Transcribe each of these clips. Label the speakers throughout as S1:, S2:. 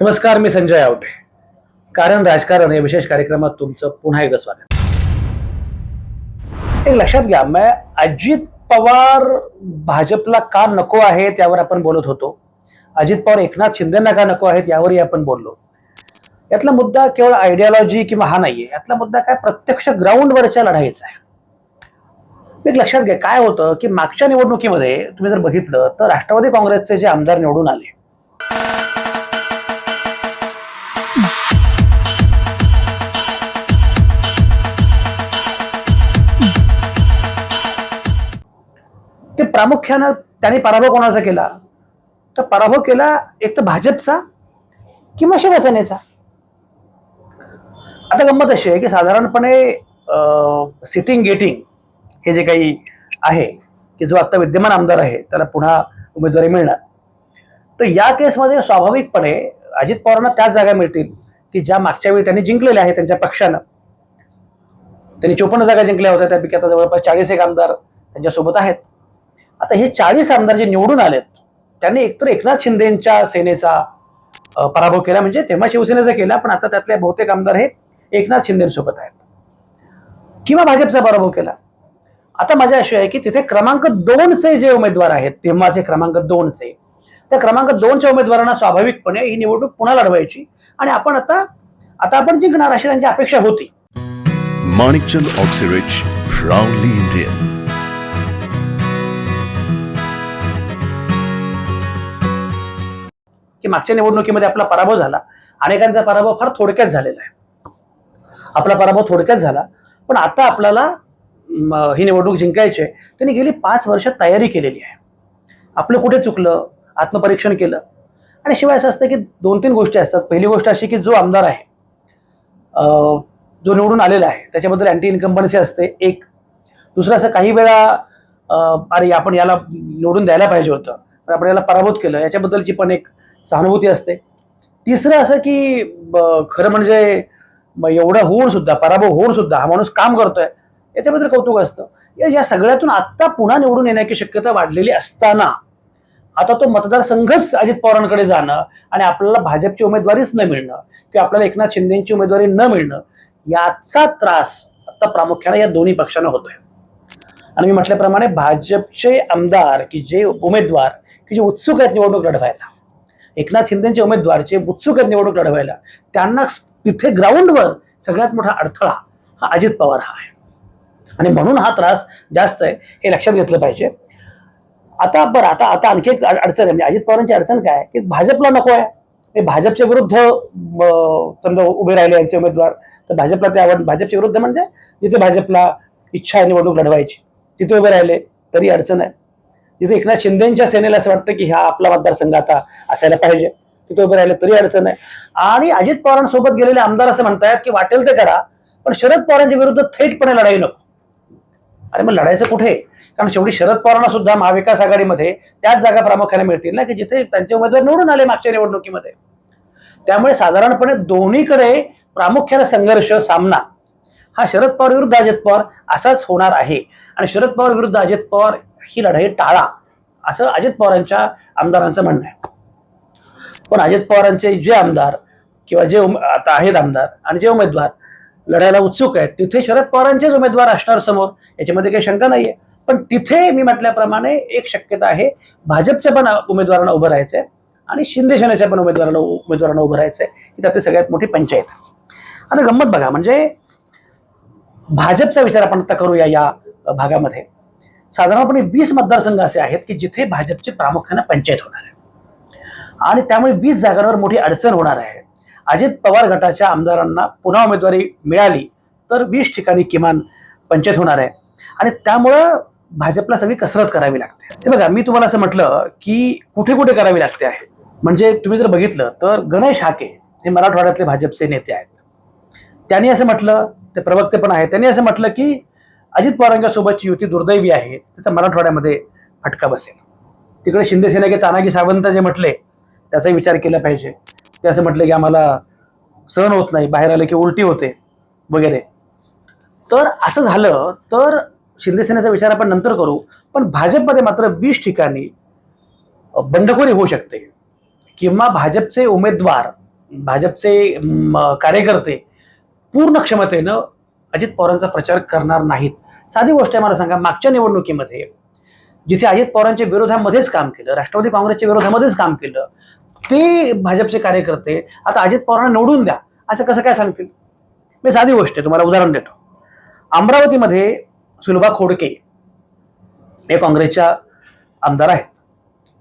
S1: नमस्कार मी संजय आवटे. कारण राजकारण या विशेष कार्यक्रमात तुमचं पुन्हा एकदा स्वागत. एक लक्षात घ्या मैं अजित पवार भाजपला का नको आहे त्यावर आपण बोलत होतो. अजित पवार एकनाथ शिंदेना का नको आहेत यावरही आपण बोललो. यातला मुद्दा केवळ आयडियोलॉजी किंवा हा नाहीये. यातला मुद्दा काय प्रत्यक्ष ग्राउंडवरच्या लढाईचा आहे. एक लक्षात घ्या काय होतं की मागच्या निवडणुकीमध्ये तुम्ही जर बघितलं तर राष्ट्रवादी काँग्रेसचे जे आमदार निवडून आले प्रामुख्यानं त्यांनी पराभव कोणाचा केला? तर पराभव केला एक तर भाजपचा किंवा शिवसेनेचा? आता गंमत अशी आहे की साधारणपणे सिटिंग गेटिंग हे जे काही आहे की जो आता विद्यमान आमदार आहे त्याला पुन्हा उमेदवारी मिळणार. तर या केसमध्ये स्वाभाविकपणे अजित पवारांना त्याच जागा मिळतील की ज्या मागच्या वेळी त्यांनी जिंकलेल्या आहेत त्यांच्या पक्षानं. त्यांनी चोपन्न जागा जिंकल्या होत्या त्यापैकी आता जवळपास चाळीस एक आमदार त्यांच्यासोबत आहेत. आता हे चाळीस आमदार जे निवडून आलेत त्यांनी एकतर एकनाथ शिंदेच्या सेनेचा पराभव केला म्हणजे तेव्हा शिवसेनेचा केला पण आता त्यातले बहुतेक आमदार हे एकनाथ शिंदेसोबत आहेत. किंवा भाजपचा पराभव केला. आता मजा अशी आहे की तिथे क्रमांक दोनचे जे उमेदवार आहेत तेव्हाचे क्रमांक दोनचे त्या क्रमांक दोनच्या उमेदवारांना स्वाभाविकपणे ही निवडणूक पुन्हा लढवायची आणि आपण आता आता आपण जिंकणार अशी त्यांची अपेक्षा होती.
S2: Manikchand Oxyrich, proudly Indian.
S1: की मागच्या निवडणुकीमध्ये आपला पराभव झाला. अनेकांचा पराभव फार थोडक्यात झालेला आहे. आपला पराभव थोडक्यात झाला. पण आता आपल्याला ही निवडणूक जिंकायची आहे. त्यांनी गेली पाच वर्ष तयारी केलेली आहे. आपलं कुठे चुकलं? आत्मपरीक्षण केलं. आणि शिवाय असं असतं की दोन तीन गोष्टी असतात. पहिली गोष्ट अशी की जो आमदार आहे अं, जो निवडून आलेला आहे त्याच्याबद्दल अँटी इन्कम्बन्सी असते एक. दुसरं असं काही वेळा अरे आपण याला निवडून द्यायला पाहिजे होतं. पण आपण याला पराभूत केलं. याच्याबद्दलची पण एक सहानुभूती असते. तिसरं असं की ब- खरं म्हणजे एवढं होऊन सुद्धा पराभव होऊन सुद्धा हा माणूस काम करतोय याच्याबद्दल कौतुक असतं. या या सगळ्यातून आत्ता पुन्हा निवडून येण्याची शक्यता वाढलेली असताना आता तो मतदारसंघच अजित पवारांकडे जाणं आणि आपल्याला भाजपची उमेदवारीच न मिळणं किंवा आपल्याला एकनाथ शिंदेची उमेदवारी न मिळणं याचा त्रास आता प्रामुख्याने या दोन्ही पक्षांना होतोय. आणि मी म्हटल्याप्रमाणे भाजपचे आमदार की जे उमेदवार की जे उत्सुक आहेत निवडणूक लढवायला एकनाथ शिंदेचे उमेदवार जे उत्सुक आहेत निवडणूक लढवायला. त्यांना तिथे ग्राउंडवर सगळ्यात मोठा अडथळा हा अजित पवार हा आहे. आणि म्हणून हा त्रास जास्त आहे हे लक्षात घेतलं पाहिजे. आता बरं आता आता आणखी एक अडचण आहे. म्हणजे अजित पवारांची अडचण काय की भाजपला नको आहे. हे भाजपच्या विरुद्ध समजा उभे राहिले यांचे उमेदवार तर भाजपला ते आवड भाजपच्या विरुद्ध म्हणजे जिथे भाजपला इच्छा आहे निवडणूक लढवायची तिथे उभे राहिले तरी अडचण आहे. तिथे एकनाथ शिंदेच्या सेनेला असं वाटतं की हा आपला मतदारसंघ आता असायला पाहिजे. तिथे उभे राहिले तरी अडचण आहे. आणि अजित पवारांसोबत गेलेले आमदार असं म्हणतायत की वाटेल ते करा पण शरद पवारांच्या विरुद्ध थेटपणे लढाई नको. अरे मग लढायचं कुठे? कारण शेवटी शरद पवारांना सुद्धा महाविकास आघाडीमध्ये त्याच जागा प्रामुख्याने मिळतील ना की जिथे त्यांचे उमेदवार निवडून आले मागच्या निवडणुकीमध्ये. त्यामुळे साधारणपणे दोन्हीकडे प्रामुख्याने संघर्ष सामना. हा शरद पवार विरुद्ध अजित पवार असाच होणार आहे. आणि शरद पवार विरुद्ध अजित पवार ही लढाई टाळा असं अजित पवारांच्या आमदारांचं म्हणणं आहे. पण अजित पवारांचे जे आमदार किंवा जे आता आहेत आमदार आणि जे उमेदवार लढायला उत्सुक आहेत तिथे शरद पवारांचेच उमेदवार असणार समोर याच्यामध्ये काही शंका नाहीये. पण तिथे मी म्हटल्याप्रमाणे एक शक्यता आहे भाजपच्या पण उमेदवारांना उभं राहायचंय आणि शिंदे सेनेच्या पण उमेदवारांना उमेदवारांना उभं राहायचंय. ही त्यातली सगळ्यात मोठी पंचायत. आता गंमत बघा म्हणजे भाजपचा विचार आपण आता करूया या भागामध्ये. साधारणपणे वीस मतदारसंघ असे आहेत की जिथे भाजपची प्रामुख्याने पंचायत होणार आहे. आणि त्यामुळे वीस जागांवर मोठी अडचण होणार आहे. अजित पवार गटाच्या आमदारांना पुन्हा उमेदवारी मिळाली तर वीस ठिकाणी किमान पंचायत होणार आहे. आणि त्यामुळं भाजपला सगळी कसरत करावी लागते. हे बघा मी तुम्हाला असं म्हटलं की कुठे कुठे करावी लागते आहे. म्हणजे तुम्ही जर बघितलं तर गणेश हाके हे मराठवाड्यातले भाजपचे नेते आहेत. त्यांनी असं म्हटलं ते प्रवक्ते पण आहेत त्यांनी असं म्हटलं की अजित पवारांच्यासोबतची युती दुर्दैवी आहे त्याचा मराठवाड्यामध्ये फटका बसेल. तिकडे शिंदेसेना की तानाजी सावंत जे म्हटले त्याचाही विचार केला पाहिजे. ते असं म्हटलं की आम्हाला सहन होत नाही बाहेर आले की उलटी होते वगैरे. तर असं झालं तर शिंदेसेनेचा विचार आपण नंतर करू पण भाजपमध्ये मात्र वीस ठिकाणी बंडखोरी होऊ शकते. किंवा भाजपचे उमेदवार भाजपचे कार्यकर्ते पूर्ण क्षमतेनं अजित पवारांचा प्रचार करणार नाहीत. साधी गोष्ट आहे मला सांगा मागच्या निवडणुकीमध्ये जिथे अजित पवारांच्या विरोधामध्येच काम केलं राष्ट्रवादी काँग्रेसच्या विरोधामध्येच काम केलं ते भाजपचे कार्यकर्ते आता अजित पवारांना निवडून द्या असं कसं काय सांगतील? मी साधी गोष्ट आहे तुम्हाला उदाहरण देतो. अमरावतीमध्ये सुलभा खोडके हे काँग्रेसच्या आमदार आहेत.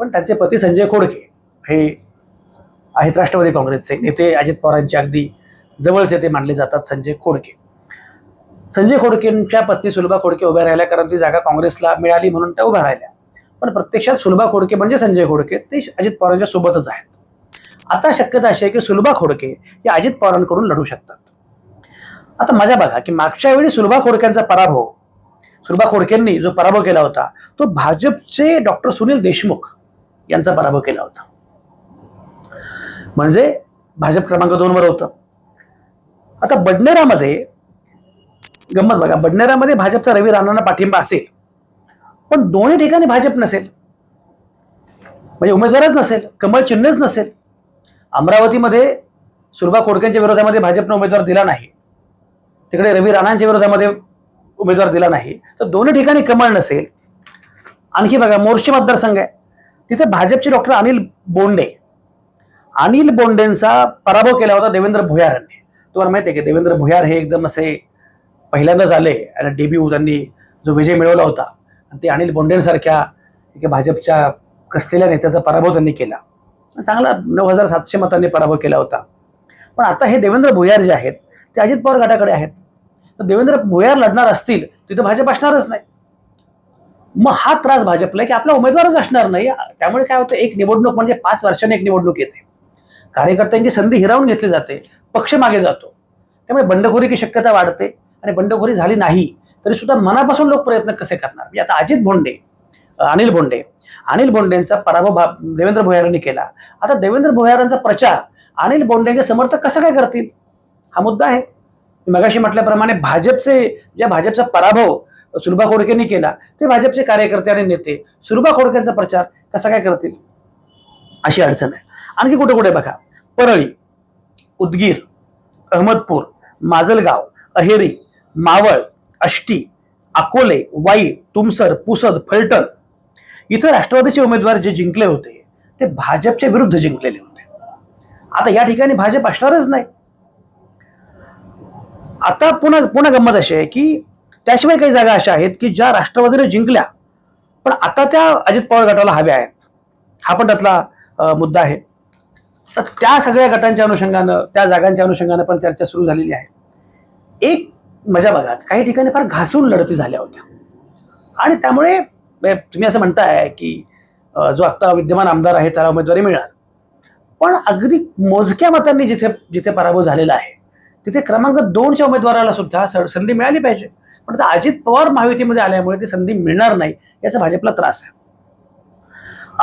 S1: पण त्यांचे पती संजय खोडके हे आहेत राष्ट्रवादी काँग्रेसचे नेते. अजित पवारांचे अगदी जवळचे ते मानले जातात संजय खोडके. संजय खोडकेंच्या पत्नी सुलभा खोडके उभ्या राहिल्या कारण ती जागा काँग्रेसला मिळाली म्हणून त्या उभ्या राहिल्या. पण प्रत्यक्षात सुलभा खोडके म्हणजे संजय खोडके ते अजित पवारांच्या सोबतच आहेत. आता शक्यता अशी आहे की सुलभा खोडके हे अजित पवारांकडून लढू शकतात. आता मजा बघा की मागच्या वेळी सुलभा खोडक्यांचा पराभव सुलभा खोडकेंनी जो पराभव केला होता तो भाजपचे डॉक्टर सुनील देशमुख यांचा पराभव केला होता. म्हणजे भाजप क्रमांक दोन वर होतं. आता बडनेरामध्ये गंमत बघा बडनेरामध्ये भाजपचा रवी राणांना पाठिंबा असेल पण दोन्ही ठिकाणी भाजप नसेल. म्हणजे उमेदवारच नसेल कमळ चिन्हच नसेल. अमरावतीमध्ये सुरभा खोडकेंच्या विरोधामध्ये भाजपनं उमेदवार दिला नाही. तिकडे रवी राणांच्या विरोधामध्ये उमेदवार दिला नाही. तर दोन्ही ठिकाणी कमळ नसेल. आणखी बघा मोर्चे मतदारसंघ आहे. तिथे भाजपचे डॉक्टर अनिल बोंडे. अनिल बोंडेंचा पराभव केला होता देवेंद्र भुयारांनी तुम्हाला माहिती आहे की देवेंद्र भुयार हे एकदम असे पहिल्यांदाच आले आणि डेब्यू त्यांनी जो विजय मिळवला होता आणि ते अनिल बोंडेंसारख्या एका भाजपच्या कसलेल्या नेत्याचा पराभव त्यांनी केला. चांगला नऊ हजार सातशे मतांनी पराभव केला होता. पण आता हे देवेंद्र भुयार जे आहेत ते अजित पवार गटाकडे आहेत. तर देवेंद्र भुयार लढणार असतील तिथं भाजप असणारच नाही. मग हा त्रास भाजपला की आपला उमेदवारच असणार नाही. त्यामुळे काय होतं एक निवडणूक म्हणजे पाच वर्षांनी एक निवडणूक येते. कार्यकर्त्यांची संधी हिरावून घेतली जाते पक्ष मागे जातो. त्यामुळे बंडखोरीची शक्यता वाढते. आणि बंडखोरी झाली नाही तरी सुद्धा मनापासून लोक प्रयत्न कसे करणार? म्हणजे आता अजित भोंडे अनिल बोंडे अनिल बोंडेंचा पराभव भा- देवेंद्र भोयारांनी केला. आता देवेंद्र भोयारांचा प्रचार अनिल बोंडेचे समर्थक कसं काय करतील? हा मुद्दा आहे. मगाशी म्हटल्याप्रमाणे भाजपचे ज्या भाजपचा पराभव सुलभा खोडकेंनी केला ते भाजपचे कार्यकर्ते आणि नेते सुलभा खोडकेंचा प्रचार कसा काय करतील? अशी अडचण आहे. आणखी कुठे कुठे बघा. परळी उदगीर अहमदपूर माजलगाव अहेरी मावळ अष्टी अकोले वाई तुमसर पुसद फलटण इथं राष्ट्रवादीचे उमेदवार जे जिंकले होते ते भाजपच्या विरुद्ध जिंकलेले होते. आता या ठिकाणी भाजप असणारच नाही. आता पुन्हा पुन्हा गंमत अशी आहे की त्याशिवाय काही जागा अशा आहेत की ज्या राष्ट्रवादीने जिंकल्या पण आता त्या अजित पवार गटाला हव्या आहेत. हा पण त्यातला मुद्दा आहे. तर त्या सगळ्या गटांच्या अनुषंगानं त्या जागांच्या अनुषंगानं पण चर्चा सुरू झालेली आहे. एक मजा बघा. काही ठिकाणी फार घासून लढती झाल्या होत्या. आणि त्यामुळे म्हणजे तुम्ही असं म्हणताय की जो आत्ता विद्यमान आमदार आहे त्याला उमेदवारी मिळणार. पण अगदी मोजक्या मतांनी जिथे जिथे पराभव झालेला आहे तिथे क्रमांक दोनच्या उमेदवाराला सुद्धा स- संधी मिळाली पाहिजे. पण आता अजित पवार महायुतीमध्ये आल्यामुळे ती संधी मिळणार नाही याचा भाजपला त्रास आहे.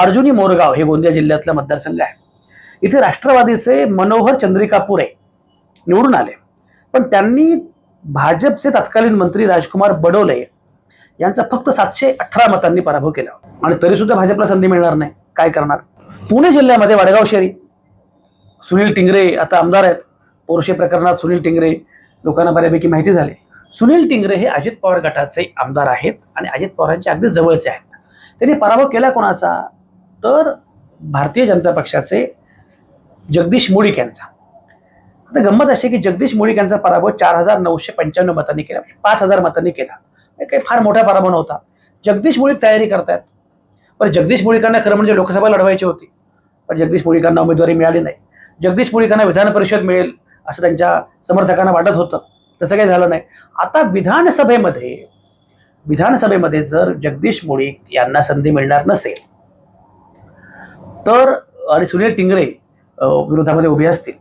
S1: अर्जुनी मोरगाव हे गोंदिया जिल्ह्यातला मतदारसंघ आहे. इथे राष्ट्रवादीचे मनोहर चंद्रिकापुरे निवडून आले. पण त्यांनी भाजपचे तत्कालीन मंत्री राजकुमार बडोले यांचा फक्त सातशे अठरा मतांनी पराभव केला. आणि तरी सुद्धा भाजपला संधी मिळणार नाही. काय करणार? पुणे जिल्ह्यामध्ये वडगाव शहरी. सुनील टिंगरे आता आमदार आहेत. पोरशे प्रकरणात सुनील टिंगरे लोकांना बऱ्यापैकी माहिती झाली. सुनील टिंगरे हे अजित पवार गटाचे आमदार आहेत आणि अजित पवारांचे अगदी जवळचे आहेत. त्यांनी पराभव केला कोणाचा? तर भारतीय जनता पक्षाचे जगदीश मुळीक यांचा. आता गंमत अशी की जगदीश मुळीक यांचा पराभव चार हजार नऊशे पंच्याण्णव मतांनी केला. पाच हजार मतांनी केला. काही फार मोठा पराभव नव्हता. जगदीश मुळीक तयारी करतायत. पण जगदीश मुळीकांना खरं म्हणजे लोकसभा लढवायची होती. पण जगदीश मुळीकांना उमेदवारी मिळाली नाही. जगदीश मुळीकांना विधान परिषद मिळेल असं त्यांच्या समर्थकांना वाटत होतं. तसं काही झालं नाही. आता विधानसभेमध्ये विधानसभेमध्ये जर जगदीश मुळीक यांना संधी मिळणार नसेल तर आणि सुनील टिंगरे विरोधामध्ये उभे असतील.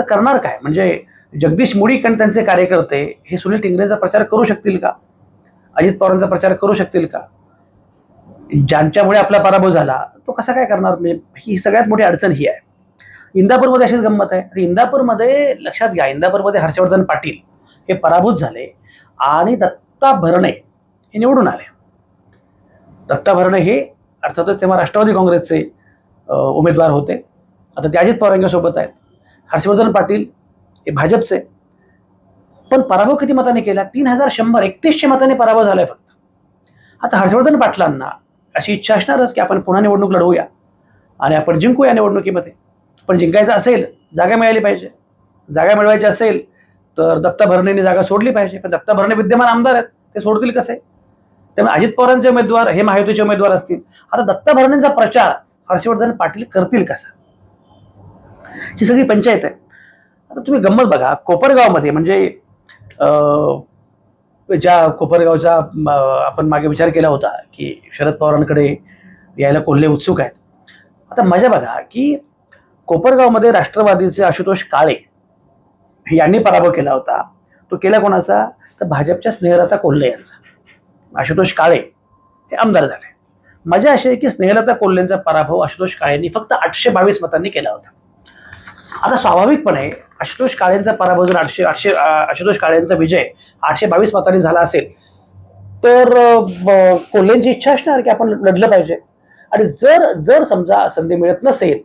S1: तर करणार काय? म्हणजे जगदीश मुळीक आणि त्यांचे कार्यकर्ते हे सुनील टिंगरेचा प्रचार करू शकतील का? अजित पवारांचा प्रचार करू शकतील का? ज्यांच्यामुळे आपला पराभव झाला तो कसा काय करणार? म्हणजे ही सगळ्यात मोठी अडचण ही आहे. इंदापूरमध्ये अशीच गंमत आहे. आता इंदापूरमध्ये लक्षात घ्या इंदापूरमध्ये हर्षवर्धन पाटील हे पराभूत झाले आणि दत्ता भरणे हे निवडून आले. दत्ता भरणे हे अर्थातच तेव्हा राष्ट्रवादी काँग्रेसचे उमेदवार होते. आता ते अजित पवारांच्या सोबत आहेत. हर्षवर्धन पाटील हे भाजपचे. पण पराभव किती मताने केला? तीन हजार शंभर एकतीसशे मताने पराभव झालाय फक्त. आता हर्षवर्धन पाटलांना अशी इच्छा असणारच की आपण पुन्हा निवडणूक लढवूया आणि आपण जिंकू या निवडणुकीमध्ये. पण जिंकायचं असेल जागा मिळाली पाहिजे. जागा मिळवायची असेल तर दत्ता भरणेने जागा सोडली पाहिजे. पण दत्ता भरणे विद्यमान आमदार आहेत ते सोडतील कसे? त्यामुळे अजित पवारांचे उमेदवार हे महायुतीचे उमेदवार असतील. आता दत्ता भरणेंचा प्रचार हर्षवर्धन पाटील करतील कसा? ही सगळी पंचायत आहे. आता तुम्ही गंमत बघा कोपरगावमध्ये म्हणजे अं, ज्या कोपरगावचा आपण मागे विचार केला होता की शरद पवारांकडे यायला कोल्हे उत्सुक आहेत. आता मजा बघा की कोपरगावमध्ये राष्ट्रवादीचे आशुतोष काळे यांनी पराभव केला होता. तो केला कोणाचा? तर भाजपच्या स्नेहलता कोल्हे यांचा. आशुतोष काळे हे आमदार झाले. मजा अशी आहे की स्नेहलता कोल्हेंचा पराभव आशुतोष काळेंनी फक्त आठशे बावीस मतांनी केला होता. आता स्वाभाविकपणे आशुतोष काळेंचा पराभव जर आठशे आठशे आशुतोष काळेंचा विजय आठशे बावीस मतांनी झाला असेल तर कोल्हेंची इच्छा असणार की आपण लढलं पाहिजे. आणि जर जर समजा संधी मिळत नसेल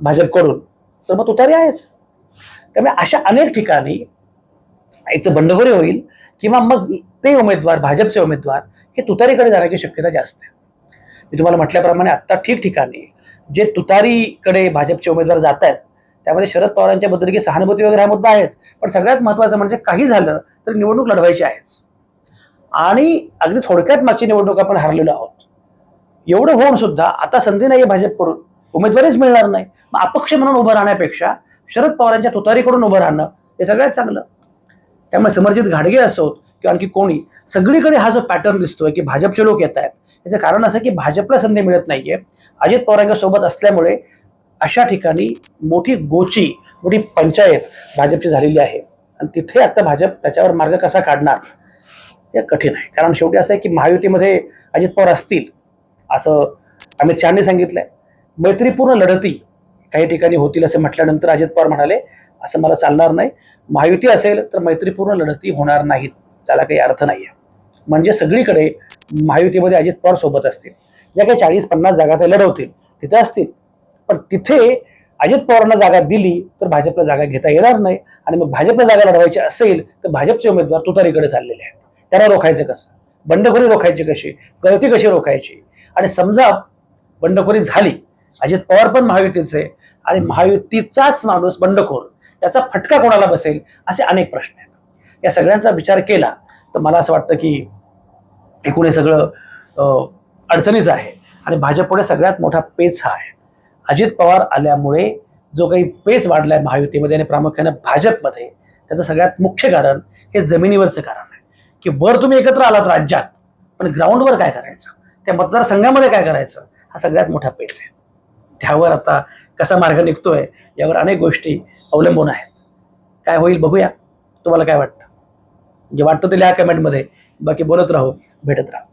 S1: भाजपकडून तर मग तुतारी आहेच. त्यामुळे अशा अनेक ठिकाणी एक तर बंडखोरी होईल किंवा मग ते उमेदवार भाजपचे उमेदवार हे तुतारीकडे जाण्याची शक्यता जास्त आहे. मी तुम्हाला म्हटल्याप्रमाणे आत्ता ठिकठिकाणी जे तुतारीकडे भाजपचे उमेदवार जात आहेत त्यामध्ये शरद पवारांच्या बद्दल की सहानुभूती वगैरे हा मुद्दा आहेच. पण सगळ्यात महत्त्वाचं म्हणजे काही झालं तर निवडणूक लढवायची आहेच. आणि अगदी थोडक्यात मागची निवडणूक आपण हरलेलो आहोत. एवढं होऊन सुद्धा आता संधी नाही आहे भाजपकडून. उमेदवारीच मिळणार नाही. मग अपक्ष म्हणून उभं राहण्यापेक्षा शरद पवारांच्या तुतारीकडून उभं राहणं हे सगळ्यात चांगलं. त्यामुळे समर्जित घाडगे असोत किंवा आणखी कोणी सगळीकडे हा जो पॅटर्न दिसतोय की भाजपचे लोक येत आहेत याचं कारण असं की भाजपला संधी मिळत नाहीये. अजित पवारांच्या सोबत असल्यामुळे अशा ठिकाणी मोठी गोची मोठी पंचायत भाजपची झालेली आहे. आणि तिथे आता भाजप त्याच्यावर मार्ग कसा काढणार हे कठीण आहे. कारण शेवटी असं आहे की महायुतीमध्ये अजित पवार असतील असं अमित शहानी सांगितलंय. मैत्रीपूर्ण लढती काही ठिकाणी होतील असे म्हटल्यानंतर अजित पवार म्हणाले असं मला चालणार नाही. महायुती असेल तर मैत्रीपूर्ण लढती होणार नाहीत. त्याला काही अर्थ नाही आहे म्हणजे सगळीकडे महायुतीमध्ये अजित पवार सोबत असतील. ज्या काही चाळीस पन्नास जागा ते लढवतील तिथे असतील. पण तिथे अजित पवारांना जागा दिली तर भाजपला जागा घेता येणार नाही. आणि मग भाजपला जागा लढवायची असेल तर भाजपचे उमेदवार तुतारीकडे चाललेले आहेत. त्यांना रोखायचं कसं? बंडखोरी रोखायची कशी? गळती कशी रोखायची? आणि समजा बंडखोरी झाली अजित पवार पण महायुतीचे आणि महायुतीचाच माणूस बंडखोर त्याचा फटका कोणाला बसेल? असे अनेक प्रश्न आहेत. या सगळ्यांचा विचार केला तर मला असं वाटतं की एकूण हे सगळं अडचणीचं आहे. आणि भाजपपुढे सगळ्यात मोठा पेच हा आहे. अजित पवार आल्यामुळे जो काही पेच वाढलाय महायुतीमध्ये आणि प्रामुख्याने भाजपमध्ये त्याचं सगळ्यात मुख्य कारण हे जमिनीवरचं कारण आहे. की वर तुम्ही एकत्र आलात राज्यात पण ग्राउंडवर काय करायचं? त्या मतदारसंघामध्ये काय करायचं? हा सगळ्यात मोठा पेच आहे. त्यावर आता कसा मार्ग निघतोय यावर अनेक गोष्टी अवलंबून आहेत. काय होईल बघूया. तुम्हाला काय वाटतं? जे वाटतं ते लिहा कमेंटमध्ये. बाकी बोलत राहू भेटत राहू.